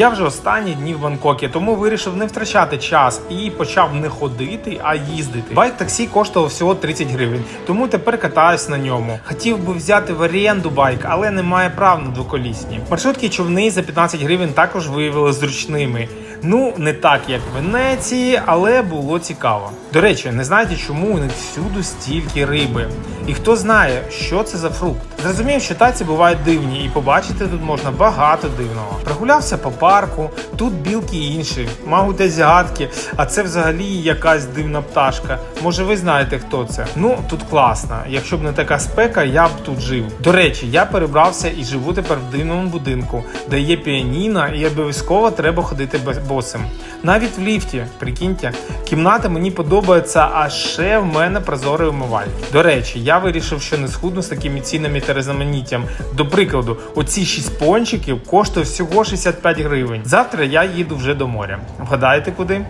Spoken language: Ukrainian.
Я вже останні дні в Бангкокі, тому вирішив не втрачати час і почав не ходити, а їздити. Байк таксі коштував всього 30 гривень, тому тепер катаюсь на ньому. Хотів би взяти в оренду байк, але немає прав на двоколісні. Маршрутки човни за 15 гривень також виявили зручними. Ну, не так, як в Венеції, але було цікаво. До речі, не знаєте, чому не всюди стільки риби. І хто знає, що це за фрукт. Зрозумів, що таці бувають дивні, і побачити тут можна багато дивного. Прогулявся по парку, тут білки інші, мабуть, азіатки, а це взагалі якась дивна пташка. Може, ви знаєте, хто це? Ну, тут класно. Якщо б не така спека, я б тут жив. До речі, я перебрався і живу тепер в дивному будинку, де є піаніно, і обов'язково треба ходити без- босим. Навіть в ліфті, прикиньте, кімната мені подобається, а ще в мене прозорий умивальник. До речі, я вирішив, що не схудну з такими цінами та різноманіттям. До прикладу, оці 6 пончиків коштує всього 65 гривень. Завтра я їду вже до моря. Вгадаєте куди?